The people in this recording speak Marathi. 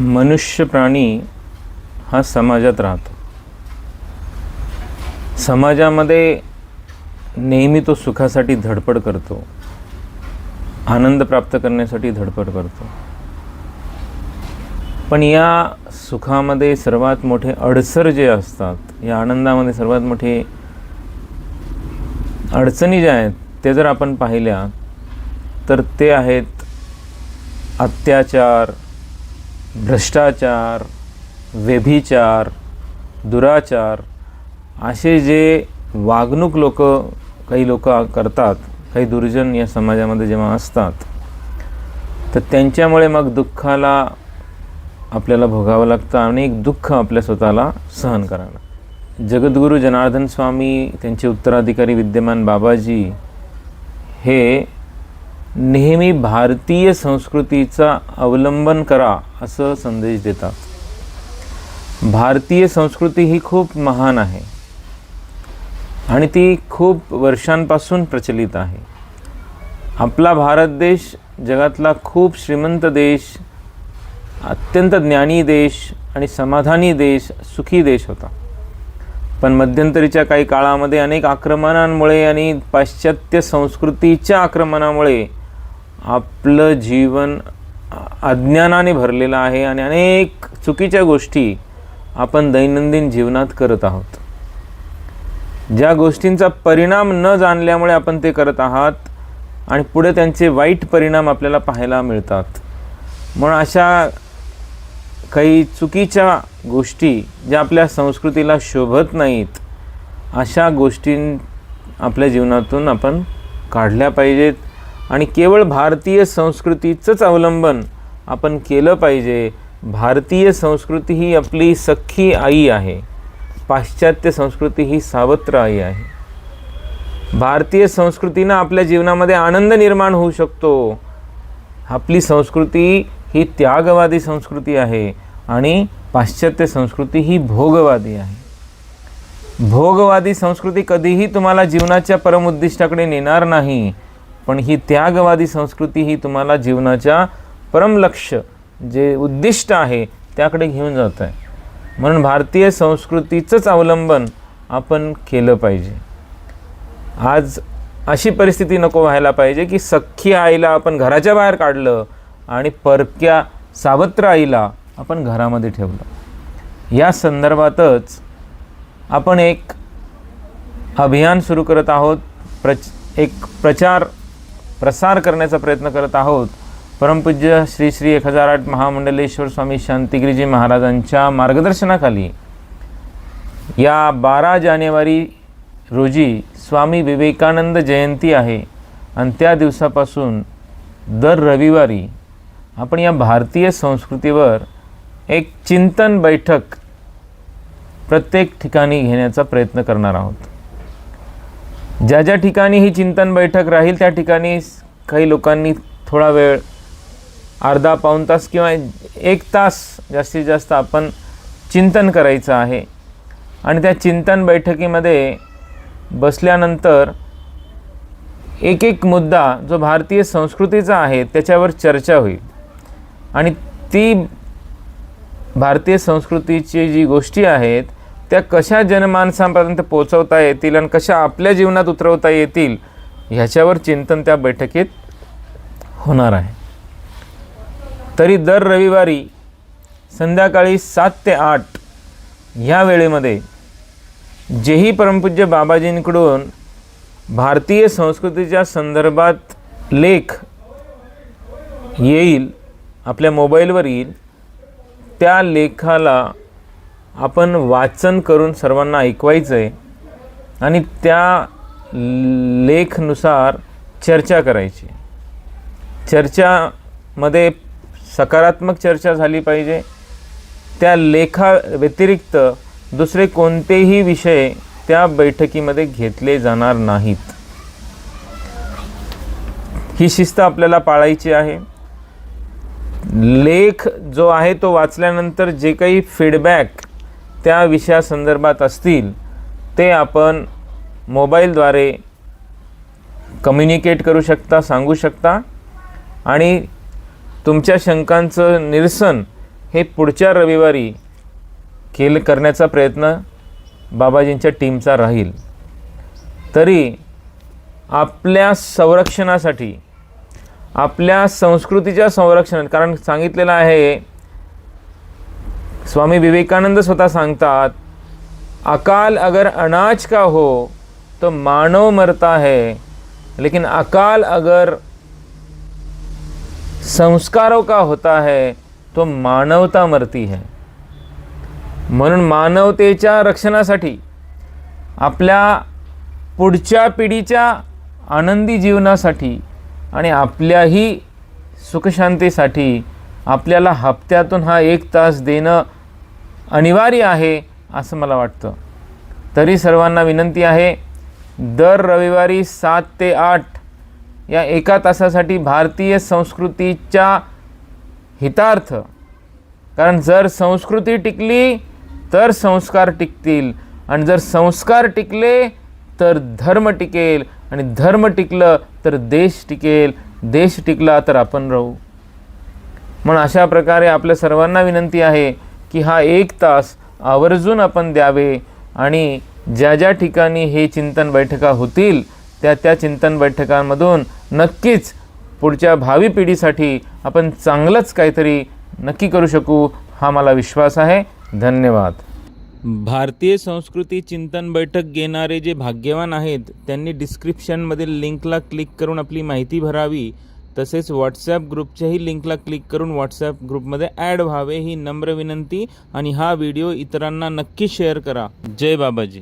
मनुष्य प्राणी हा समाजात राहतो. समाजामध्ये नेहमी तो सुखासाठी धडपड करतो. आनंद प्राप्त करण्यासाठी धडपड करतो. पण या सुखामध्ये सर्वात मोठे अडसर जे असतात या आनंदामध्ये सर्वात मोठे अडचणी ज्या आहेत ते जर आपण पाहिल्या तर ते आहेत अत्याचार भ्रष्टाचार व्यभिचार दुराचार असे जे वागणूक लोक काही लोक करतात काही दुर्जन या समाजामध्ये जेव्हा असतात तर त्यांच्यामुळे मग दुःखाला आपल्याला भोगावं लागतं आणि एक दुःख आपल्या स्वतःला सहन करावं जगद्गुरू जनार्दन स्वामी त्यांचे उत्तराधिकारी विद्यमान बाबाजी हे नेहमी भारतीय संस्कृतीचा अवलंबन करा असं संदेश देतात. भारतीय संस्कृती ही खूप महान आहे. आणि ती खूप वर्षांपासून प्रचलित आहे. आपला भारत देश जगातला खूप श्रीमंत देश अत्यंत ज्ञानी देश आणि समाधानी देश सुखी देश होता. पण मध्यंतरीच्या काही काळामध्ये अनेक आक्रमणांमुळे आणि पाश्चात्य संस्कृतीच्या आक्रमणामुळे आपलं जीवन अज्ञानाने भरलेलं आहे आणि अनेक चुकीच्या गोष्टी आपण दैनंदिन जीवनात करत आहोत. ज्या गोष्टींचा परिणाम न जाणल्यामुळे आपण ते करत आहात आणि पुढे त्यांचे वाईट परिणाम आपल्याला पाहायला मिळतात. म्हणून अशा काही चुकीच्या गोष्टी ज्या आपल्या संस्कृतीला शोभत नाहीत अशा गोष्टी आपल्या जीवनातून आपण काढल्या पाहिजेत. आणि केवळ भारतीय संस्कृतीचंच अवलंबन आपण केलं पाहिजे. भारतीय संस्कृती ही आपली सख्खी आई आहे. पाश्चात्य संस्कृती ही सावत्र आई आहे. भारतीय संस्कृतीनं आपल्या जीवनामध्ये आनंद निर्माण होऊ शकतो. आपली संस्कृती ही त्यागवादी संस्कृती आहे आणि पाश्चात्य संस्कृती ही भोगवादी आहे. भोगवादी संस्कृती कधीही तुम्हाला जीवनाच्या परमउद्दिष्टाकडे नेणार नाही. पण ही त्यागवादी संस्कृती ही तुम्हाला जीवनाच्या परमलक्ष जे उद्दिष्ट आहे त्याकडे घेऊन जात आहे. म्हणून भारतीय संस्कृतीचंच अवलंबन आपण केलं पाहिजे. आज अशी परिस्थिती नको व्हायला पाहिजे की सख्खी आईला आपण घराच्या बाहेर काढलं आणि परक्या सावत्र आईला आपण घरामध्ये ठेवलं. या संदर्भातच आपण एक अभियान सुरू करत आहोत. प्रच एक प्रचार प्रसार करण्याचा प्रयत्न करत आहोत. परमपूज्य श्री श्री एक हजार आठ महामंडलेश्वर स्वामी शांतिगिरीजी महाराजांच्या मार्गदर्शनाखाली या बारा जानेवारी रोजी स्वामी विवेकानंद जयंती आहे आणि त्या दिवसापासून दर रविवारी आपण या भारतीय संस्कृतीवर एक चिंतन बैठक प्रत्येक ठिकाणी घेण्याचा प्रयत्न करणार आहोत. ज्या ज्या ठिकाणी ही चिंतन बैठक राहील त्या ठिकाणी काही लोकांनी थोडा वेळ अर्धा पाऊण तास किंवा एक तास जास्तीत जास्त आपण चिंतन करायचं आहे. आणि त्या चिंतन बैठकीमध्ये बसल्यानंतर एक एक मुद्दा जो भारतीय संस्कृतीचा आहे त्याच्यावर चर्चा होईल. आणि ती भारतीय संस्कृतीची जी गोष्टी आहेत त्या कशा जनमानसांपर्यंत पोचवता येतील आणि कशा आपल्या जीवनात उतरवता येतील ह्याच्यावर चिंतन त्या बैठकीत होणार आहे. तरी दर रविवारी संध्याकाळी सात ते आठ ह्या वेळेमध्ये जेही परमपूज्य बाबाजींकडून भारतीय संस्कृतीच्या संदर्भात लेख येईल आपल्या मोबाईलवर येईल त्या लेखाला आपण वाचन करून सर्वांना ऐकवायचं आहे आणि त्या लेखनुसार चर्चा करायची. चर्चामध्ये सकारात्मक चर्चा झाली पाहिजे. त्या लेखा व्यतिरिक्त दुसरे कोणतेही विषय त्या बैठकीमध्ये घेतले जाणार नाहीत. ही शिस्त आपल्याला पाळायची आहे. लेख जो आहे तो वाचल्यानंतर जे काही फीडबॅक त्या विषयासंदर्भात असतील ते आपण मोबाईलद्वारे कम्युनिकेट करू शकता सांगू शकता. आणि तुमच्या शंकांचं निरसन हे पुढच्या रविवारी केल करण्याचा प्रयत्न बाबाजींच्या टीमचा राहील. तरी आपल्या संरक्षणासाठी आपल्या संस्कृतीच्या संरक्षणात कारण सांगितलेलं आहे स्वामी विवेकानंद स्वतः सांगतात अकाल अगर अनाज का हो तो मानव मरता है लेकिन अकाल अगर संस्कारों का होता है तो मानवता मरती है. म्हणून मानवतेच्या रक्षणासाठी आपल्या पुढच्या पिढीच्या आनंदी जीवनासाठी आणि आपल्याही सुखशांतीसाठी आपल्याला हप्त्यातून हा एक तास देणं अनिवार्य आहे असं मला वाटतं. तरी सर्वांना विनंती आहे दर रविवारी सात ते आठ या एका तासासाठी भारतीय संस्कृतीच्या हितार्थ. कारण जर संस्कृती टिकली तर संस्कार टिकतील. आणि जर संस्कार टिकले तर धर्म टिकेल. आणि धर्म टिकलं तर देश टिकेल. देश टिकला तर आपण राहू. म्हणून अशा प्रकारे आपल्या सर्वांना विनंती आहे की हा एक तास आवर्जून आपण द्यावे आणि ज्या ज्या ठिकाणी हे चिंतन बैठका होतील त्या त्या चिंतन बैठकांमधून नक्कीच पुढच्या भावी पिढीसाठी आपण चांगलंच काहीतरी नक्की करू शकू हा मला विश्वास आहे. धन्यवाद. भारतीय संस्कृती चिंतन बैठक घेणारे जे भाग्यवान आहेत त्यांनी डिस्क्रिप्शनमधील लिंकला क्लिक करून आपली माहिती भरावी. तसेच व्हॉट्सॲप ग्रुपच्याही लिंकला क्लिक करून व्हॉट्सॲप ग्रुपमध्ये ॲड व्हावे ही नम्र विनंती आणि हा व्हिडिओ इतरांना नक्की शेअर करा. जय बाबाजी.